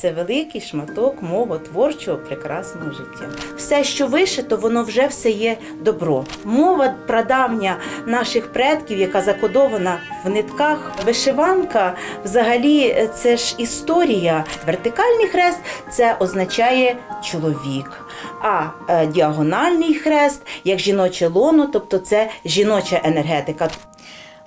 це великий шматок мого творчого прекрасного життя. Все, що вишито, воно вже все є добро. Мова прадавня наших предків, яка закодована в нитках. Вишиванка, взагалі, е, це ж історія. Вертикальний хрест це означає чоловік. А е, діагональний хрест як жіноче лоно, тобто це жіноча енергетика.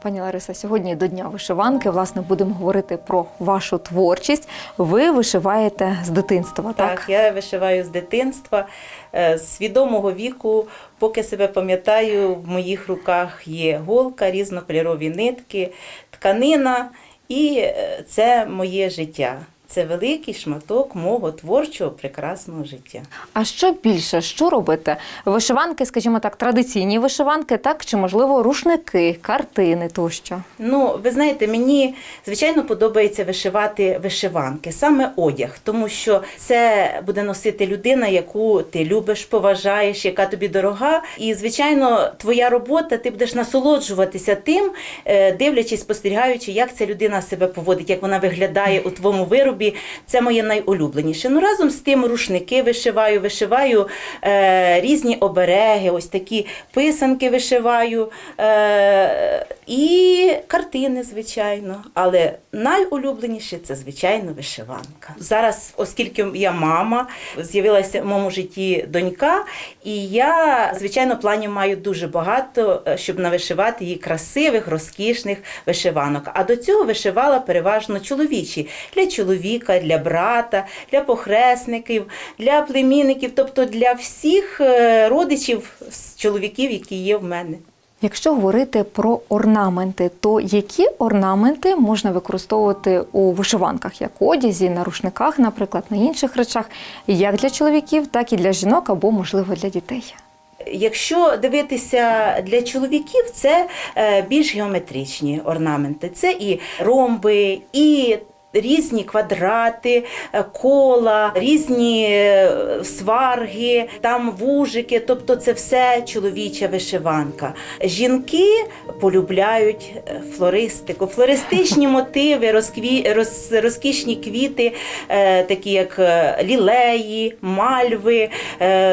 Пані Лариса, сьогодні до Дня вишиванки. Власне, будемо говорити про вашу творчість. Ви вишиваєте з дитинства, так? Так, я вишиваю з дитинства, е, з свідомого віку, поки себе пам'ятаю, в моїх руках є голка, різнокольорові нитки, тканина, і е, це моє життя. Це великий шматок мого творчого прекрасного життя. А що більше, що робите? Вишиванки, скажімо так, традиційні вишиванки, так чи можливо рушники, картини тощо? Ну, ви знаєте, мені звичайно подобається вишивати вишиванки, саме одяг, тому що це буде носити людина, яку ти любиш, поважаєш, яка тобі дорога. І, звичайно, твоя робота, ти будеш насолоджуватися тим, е, дивлячись, спостерігаючи, як ця людина себе поводить, як вона виглядає у твоєму виробі. Це моє найулюбленіше. Ну разом з тим рушники вишиваю, вишиваю е, різні обереги, ось такі писанки вишиваю. Е, і картини, звичайно. Але найулюбленіше це, звичайно, вишиванка. Зараз, оскільки я мама, з'явилася в моєму житті донька, і я, звичайно, планів маю дуже багато, е, щоб навишивати їй красивих, розкішних вишиванок. А до цього вишивала переважно чоловічі для чоловіка, для брата, для похресників, для племінників, тобто для всіх е, родичів чоловіків, які є в мене. Якщо говорити про орнаменти, то які орнаменти можна використовувати у вишиванках, як одязі, на рушниках, наприклад, на інших речах, як для чоловіків, так і для жінок або, можливо, для дітей? Якщо дивитися для чоловіків, це е, більш геометричні орнаменти. Це і ромби, і різні квадрати, е, кола, різні е, сварги, там вужики, тобто це все чоловіча вишиванка. Жінки полюбляють е, флористику, флористичні мотиви, розкві... роз... розкішні квіти, такі як лілеї, мальви.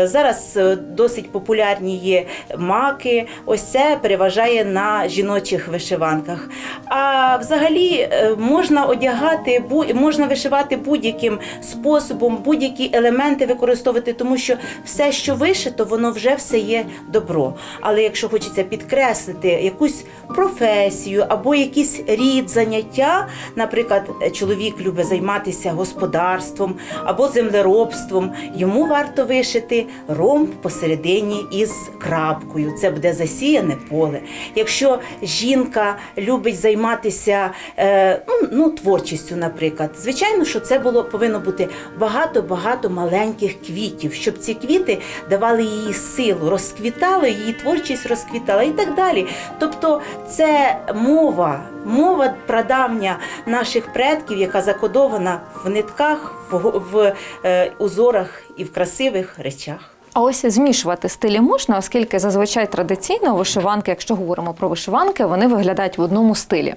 Зараз досить популярні є маки. Ось це переважає на жіночих вишиванках. А взагалі можна одягати, бу- можна вишивати будь-яким способом, будь-які елементи використовувати, тому що все, що вишито, воно вже все є добро. Але якщо хочеться підкреслити якусь професію або якийсь рід заняття, наприклад, чоловік любить займатися господарством або землеробством, йому варто вишити ромб посередині із крапкою. Це буде засіяне поле. Якщо жінка любить займатися е, ну, ну, творчістю, наприклад, звичайно, що це було повинно бути багато-багато маленьких квітів, щоб ці квіти давали їй силу, розквітали, її творчість розквітала і так далі. Тобто це мова, мова прадавня наших предків, яка закодована в нитках, в, в е, узорах і в красивих речах. А ось змішувати стилі можна, оскільки зазвичай традиційно вишиванки, якщо говоримо про вишиванки, вони виглядають в одному стилі.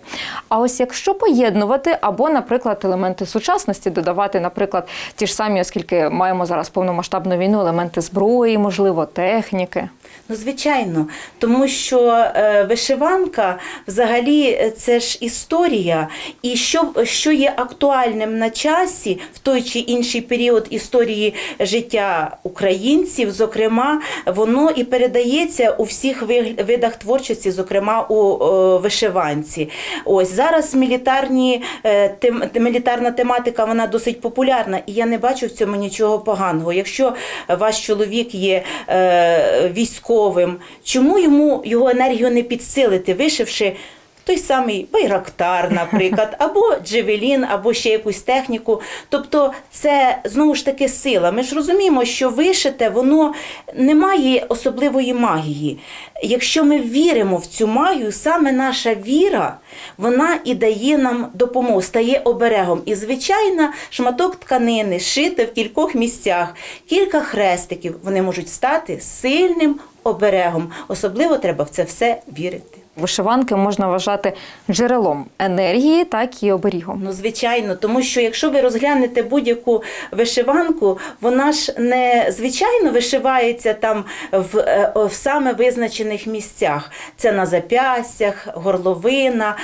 А ось якщо поєднувати або, наприклад, елементи сучасності додавати, наприклад, ті ж самі, оскільки маємо зараз повномасштабну війну, елементи зброї, можливо, техніки. Ну, звичайно, тому що е, вишиванка взагалі е, це ж історія, і що, що є актуальним на часі в той чи інший період історії життя українців, зокрема, воно і передається у всіх видах творчості, зокрема у е, вишиванці. Ось зараз мілітарні е, тем, мілітарна тематика вона досить популярна, і я не бачу в цьому нічого поганого. Якщо ваш чоловік є е, військовим, чому йому його енергію не підсилити, вишивши той самий байрактар, наприклад, або джевелін, або ще якусь техніку. Тобто це знову ж таки сила. Ми ж розуміємо, що вишите воно не має особливої магії. Якщо ми віримо в цю магію, саме наша віра вона і дає нам допомогу, стає оберегом. І звичайно, шматок тканини, шити в кількох місцях, кілька хрестиків, вони можуть стати сильним оберегом. Особливо треба в це все вірити. Вишиванки можна вважати джерелом енергії, так і оберігом. Ну, звичайно, тому що якщо ви розглянете будь-яку вишиванку, вона ж не звичайно вишивається там в, е, в саме визначених місцях. Це на запястях, горловина,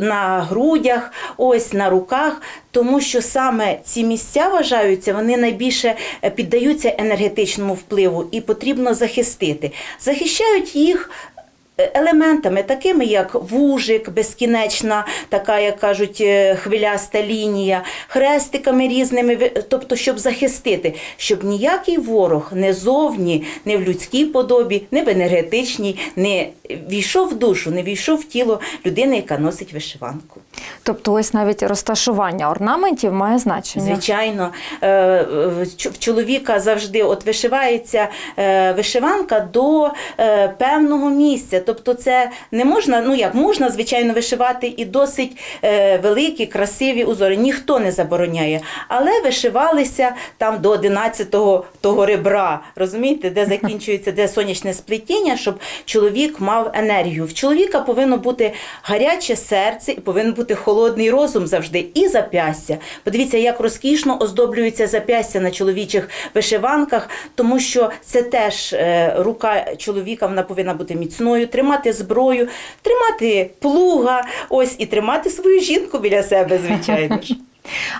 на грудях, ось на руках. Тому що саме ці місця вважаються, вони найбільше е, піддаються енергетичному впливу і потрібно захистити. Захищають їх елементами, такими як вужик, безкінечна, така, як кажуть, е, хвиляста лінія, хрестиками різними, тобто, щоб захистити, щоб ніякий ворог не зовні, не в людській подобі, не в енергетичній, не війшов в душу, не війшов в тіло людини, яка носить вишиванку. Тобто, ось навіть розташування орнаментів має значення. Звичайно, е, в чоловіка завжди от вишивається е, вишиванка до певного місця. Тобто, це не можна, ну як можна, звичайно, вишивати і досить е, великі, красиві узори. Ніхто не забороняє. Але вишивалися там до 11-го того ребра, розумієте, де закінчується, де сонячне сплетіння, щоб чоловік мав енергію. В чоловіка повинно бути гаряче серце і повинен бути холодний розум завжди і запястя. Подивіться, як розкішно оздоблюються запястя на чоловічих вишиванках, тому що це теж е, рука чоловіка вона повинна бути міцною, тримати зброю, тримати плуга, ось і тримати свою жінку біля себе, звичайно ж.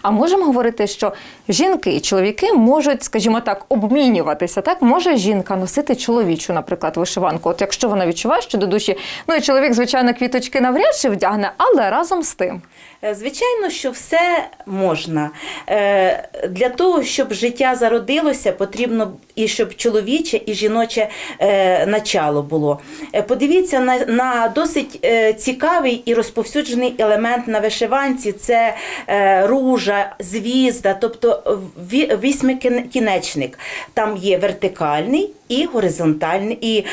А можемо говорити, що жінки і чоловіки можуть, скажімо так, обмінюватися. Так може жінка носити чоловічу, наприклад, вишиванку. От якщо вона відчуває, що до душі, ну і чоловік, звичайно, квіточки навряд чи вдягне, але разом з тим. Е, Звичайно, що все можна. Е, Для того, щоб життя зародилося, потрібно і щоб чоловіче і жіноче е, начало було. Подивіться на, на досить цікавий і розповсюджений елемент на вишиванці це ружа, звізда, тобто ві- вісьмикінечник. Там є вертикальний і горизонтальний, і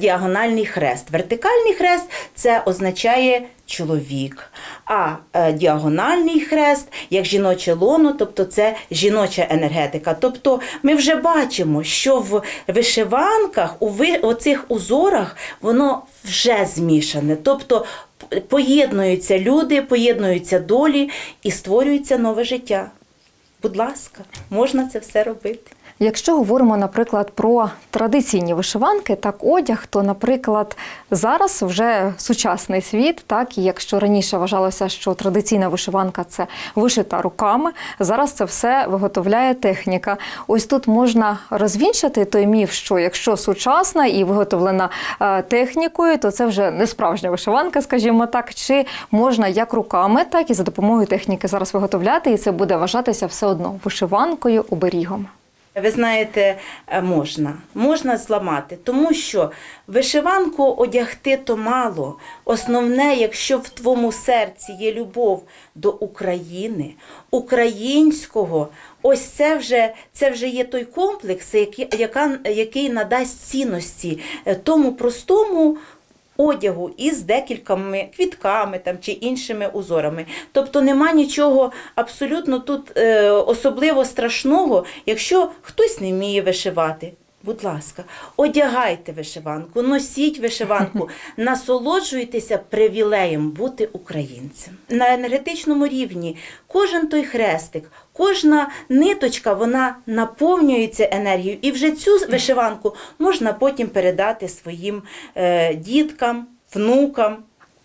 діагональний хрест. Вертикальний хрест це означає чоловік, а е, діагональний хрест як жіноче лоно, тобто це жіноча енергетика. Тобто ми вже бачимо, що в вишиванках, у ви, оцих узорах, воно вже змішане. Тобто поєднуються люди, поєднуються долі і створюється нове життя. Будь ласка, можна це все робити. Якщо говоримо, наприклад, про традиційні вишиванки, так одяг, то, наприклад, зараз вже сучасний світ, так і якщо раніше вважалося, що традиційна вишиванка це вишита руками, зараз це все виготовляє техніка. Ось тут можна розвінчати той міф, що якщо сучасна і виготовлена е, технікою, то це вже не справжня вишиванка, скажімо так, чи можна як руками, так і за допомогою техніки зараз виготовляти, і це буде вважатися все одно вишиванкою, оберігом. Ви знаєте, е, можна, можна зламати, тому що вишиванку одягти то мало. Основне, якщо в твоєму серці є любов до України, українського, ось це вже, це вже є той комплекс, який, який надасть цінності е, тому простому одягу із декількома квітками там, чи іншими узорами. Тобто нема нічого абсолютно тут е, особливо страшного, якщо хтось не вміє вишивати. Будь ласка, одягайте вишиванку, носіть вишиванку, насолоджуйтеся привілеєм бути українцем. На енергетичному рівні кожен той хрестик, кожна ниточка, вона наповнюється енергією. І вже цю вишиванку можна потім передати своїм е, діткам, внукам.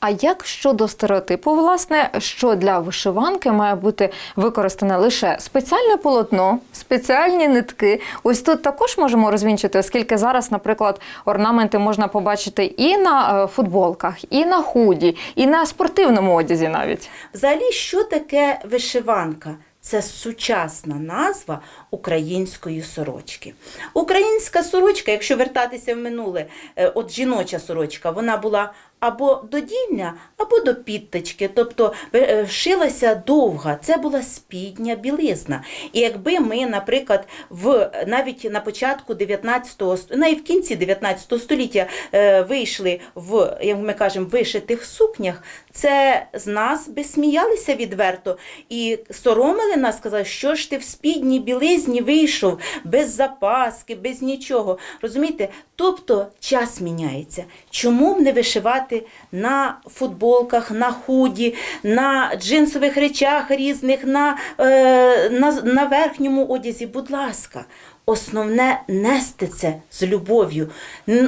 А як щодо стереотипу, власне, що для вишиванки має бути використане лише спеціальне полотно, спеціальні нитки? Ось тут також можемо розвінчити, оскільки зараз, наприклад, орнаменти можна побачити і на е, футболках, і на худі, і на спортивному одязі навіть. Взагалі, що таке вишиванка? Це сучасна назва української сорочки. Українська сорочка, якщо вертатися в минуле, е, от жіноча сорочка, вона була або до дільня, або до підточки, тобто е, вшилася довга. Це була спідня білизна. І якби ми, наприклад, в навіть на початку 19-го, ст- навіть в кінці 19 століття е, вийшли в, як ми кажемо, вишитих сукнях, це з нас би сміялися відверто і соромили нас, сказали, що ж ти в спідній білизні вийшов без запаски, без нічого. Розумієте? Тобто час міняється. Чому б не вишивати на футболках, на худі, на джинсових речах різних, на, е, на, на верхньому одязі? Будь ласка. Основне нести це з любов'ю.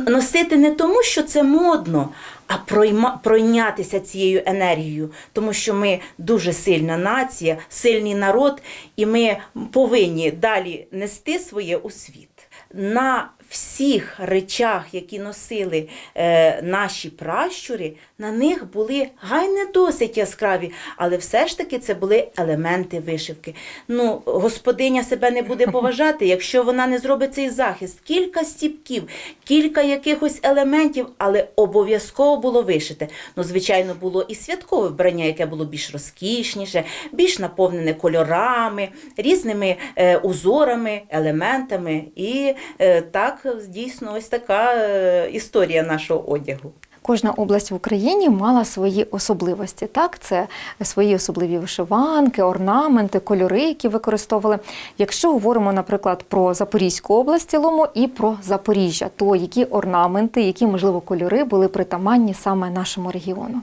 Носити не тому, що це модно, а пройма, пройнятися цією енергією, тому що ми дуже сильна нація, сильний народ, і ми повинні далі нести своє у світ. На всіх речах, які носили е, наші пращури, на них були гай не досить яскраві, але все ж таки це були елементи вишивки. Ну, господиня себе не буде поважати, якщо вона не зробить цей захист. Кілька стіпків, кілька якихось елементів, але обов'язково було вишите. Ну, звичайно, було і святкове вбрання, яке було більш розкішніше, більш наповнене кольорами, різними е, узорами, елементами. І е, так дійсно ось така е, історія нашого одягу. Кожна область в Україні мала свої особливості. Так, це свої особливі вишиванки, орнаменти, кольори, які використовували. Якщо говоримо, наприклад, про Запорізьку область в цілому і про Запоріжжя, то які орнаменти, які можливо кольори були притаманні саме нашому регіону?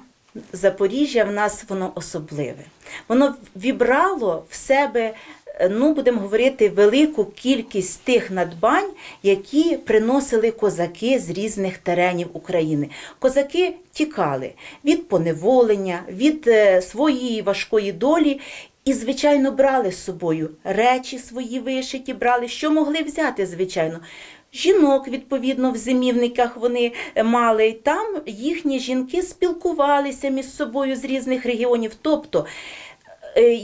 Запоріжжя в нас воно особливе. Воно вібрало в себе, ну будемо говорити, велику кількість тих надбань, які приносили козаки з різних теренів України. Козаки тікали від поневолення, від е, своєї важкої долі. І, звичайно, брали з собою речі свої вишиті, брали, що могли взяти, звичайно. Жінок, відповідно, в зимівниках вони е, мали. Там їхні жінки спілкувалися між собою з різних регіонів. Тобто, е,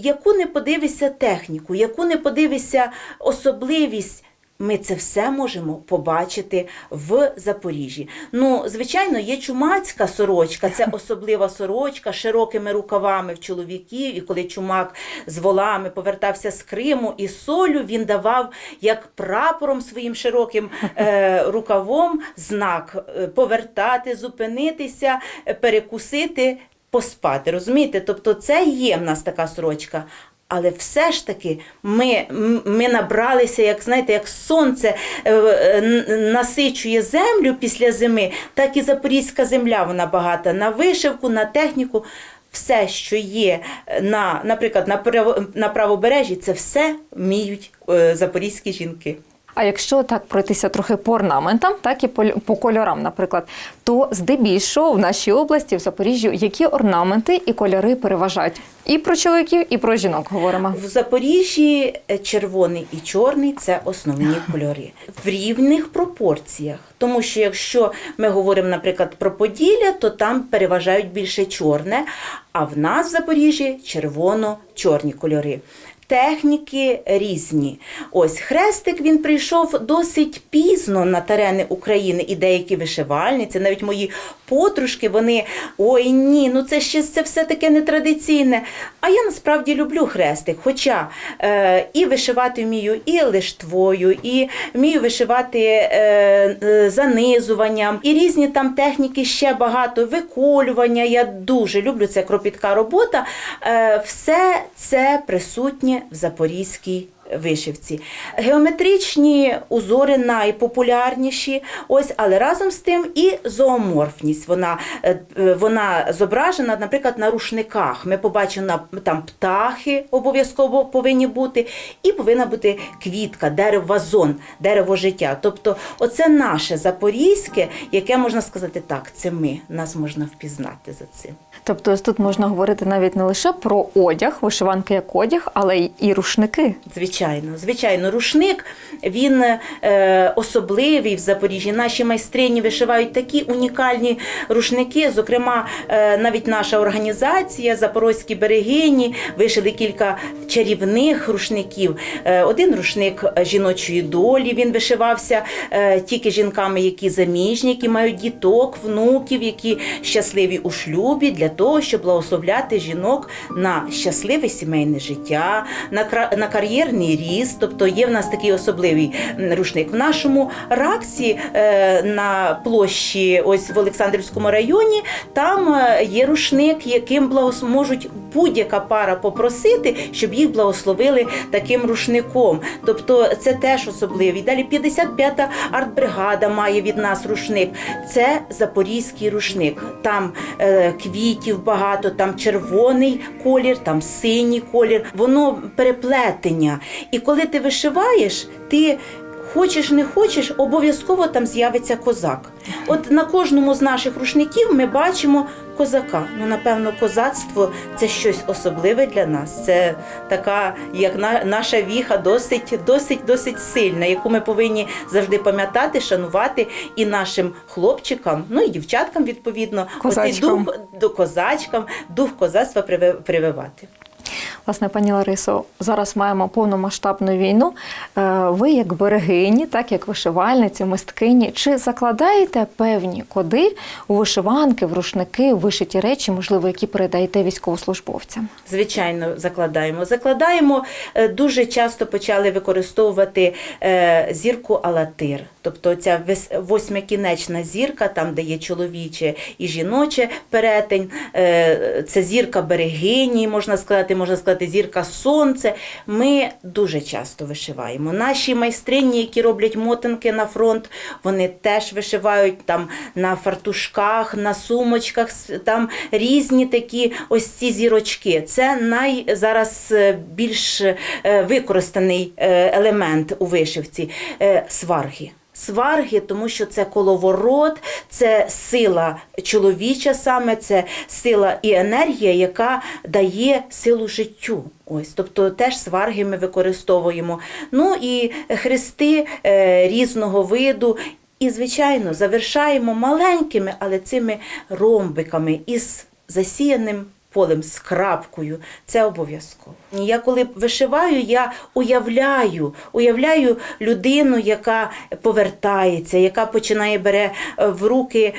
яку не подивишся техніку, яку не подивишся особливість. Ми це все можемо побачити в Запоріжжі. Ну, звичайно, є чумацька сорочка, це особлива сорочка з широкими рукавами в чоловіків. І коли чумак з волами повертався з Криму і солю, він давав як прапором своїм широким е, рукавом знак е, повертати, зупинитися, е, перекусити, поспати. Розумієте? Тобто, це є в нас така сорочка. Але все ж таки ми, ми набралися, як знаєте, як сонце е, е, насичує землю після зими, так і запорізька земля вона багата на вишивку, на техніку. Все, що є на, наприклад, на, на правобережжі, це все вміють е, запорізькі жінки. А якщо так пройтися трохи по орнаментам, так і по, по кольорам, наприклад, то здебільшого в нашій області, в Запоріжжі, які орнаменти і кольори переважають? І про чоловіків, і про жінок говоримо. В Запоріжжі е, червоний і чорний це основні кольори в рівних пропорціях. Тому що якщо ми говоримо, наприклад, про Поділля, то там переважають більше чорне, а в нас в Запоріжжі червоно-чорні кольори. Техніки різні. Ось хрестик він прийшов досить пізно на терени України, і деякі вишивальниці, навіть мої подружки, вони ой ні, ну це ще це все таке нетрадиційне. А я насправді люблю хрестик. Хоча е, і вишивати вмію і лиштвою, і вмію вишивати е, е, занизуванням, і різні там техніки ще багато, виколювання. Я дуже люблю це кропітка робота. Е, все це присутнє в запорізькій вишивці. Геометричні узори найпопулярніші, ось, але разом з тим і зооморфність. Вона, е, вона зображена, наприклад, на рушниках. Ми побачимо там птахи обов'язково повинні бути, і повинна бути квітка, дерево, вазон, дерево життя. Тобто, оце наше запорізьке, яке можна сказати, так, це ми, нас можна впізнати за цим. Тобто ось тут можна говорити навіть не лише про одяг, вишиванки як одяг, але й і рушники. Звичайно, звичайно, рушник він е, особливий в Запоріжжі. Наші майстрині вишивають такі унікальні рушники. Зокрема, е, навіть наша організація Запорозькі берегині вишили кілька чарівних рушників. Е, один рушник жіночої долі. Він вишивався е, тільки жінками, які заміжні, які мають діток, внуків, які щасливі у шлюбі, для того, щоб благословляти жінок на щасливе сімейне життя, на, на кар'єрний ріст. Тобто є в нас такий особливий рушник. В нашому раксі е, на площі, ось в Олександрівському районі, там е, є рушник, яким благос... можуть будь-яка пара попросити, щоб їх благословили таким рушником. Тобто це теж особливий. Далі 55-та артбригада має від нас рушник. Це запорізький рушник. Там е, квітів багато, там червоний колір, там синій колір. Воно переплетення. І коли ти вишиваєш, ти. Хочеш, не хочеш, обов'язково там з'явиться козак. От на кожному з наших рушників ми бачимо козака. Ну, напевно, козацтво це щось особливе для нас. Це така, як на, наша віха, досить, досить, досить сильна, яку ми повинні завжди пам'ятати, шанувати і нашим хлопчикам, ну і дівчаткам, відповідно, оцей дух до козачкам, дух козацтва прививати. Власне, пані Ларисо, зараз маємо повномасштабну війну. Е, Ви, як берегині, так як вишивальниці, мисткині, чи закладаєте певні коди у вишиванки, в рушники, в вишиті речі, можливо, які передаєте військовослужбовцям? Звичайно, закладаємо. Закладаємо е, дуже часто почали використовувати е, зірку Алатир. Тобто ця восьмикінечна зірка, там де є чоловіче і жіноче перетень, це зірка берегині, можна сказати, можна сказати, зірка сонце. Ми дуже часто вишиваємо. Наші майстрині, які роблять мотинки на фронт, вони теж вишивають там на фартушках, на сумочках, там різні такі ось ці зірочки. Це най зараз е, більш е, використаний е, елемент у вишивці сварги. Сварги, тому що це коловорот, це сила чоловіча саме, це сила і енергія, яка дає силу життю. Ось, тобто теж сварги ми використовуємо. Ну і хрести е, різного виду. І, звичайно, завершаємо маленькими, але цими ромбиками із засіяним полем, з крапкою. Це обов'язково. Я коли вишиваю, я уявляю, уявляю людину, яка повертається, яка починає бере е, в руки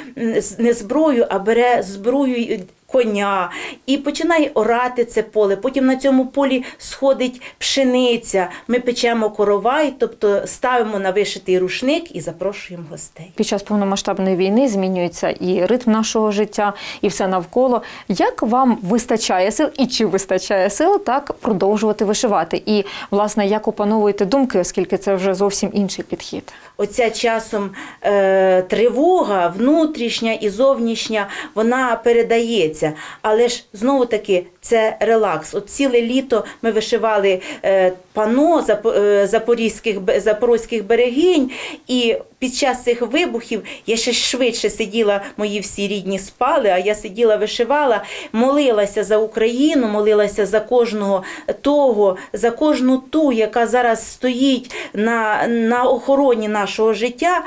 не зброю, а бере зброю коня і починає орати це поле. Потім на цьому полі сходить пшениця. Ми печемо коровай, тобто ставимо на вишитий рушник і запрошуємо гостей. Під час повномасштабної війни змінюється і ритм нашого життя, і все навколо. Як вам вистачає сил і чи вистачає сил так продовжувати вишивати? І власне як опановуєте думки, оскільки це вже зовсім інший підхід? Оця часом е, тривога внутрішня і зовнішня, вона передається. Але ж знову таки це релакс. От ціле літо ми вишивали е, пано е, запорізьких, запорозьких берегинь, і під час цих вибухів я ще швидше сиділа, мої всі рідні спали, а я сиділа, вишивала, молилася за Україну, молилася за кожного того, за кожну ту, яка зараз стоїть на, на охороні нашого життя.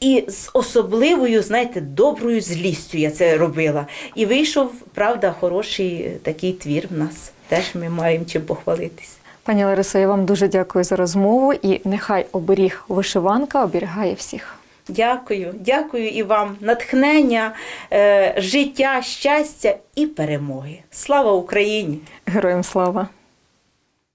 І з особливою, знаєте, доброю злістю я це робила. І вийшов, правда, хороший такий твір в нас. Теж ми маємо чим похвалитись. Пані Ларисо, я вам дуже дякую за розмову і нехай оберіг вишиванка оберігає всіх. Дякую, дякую і вам. Натхнення, е, життя, щастя і перемоги. Слава Україні! Героям слава!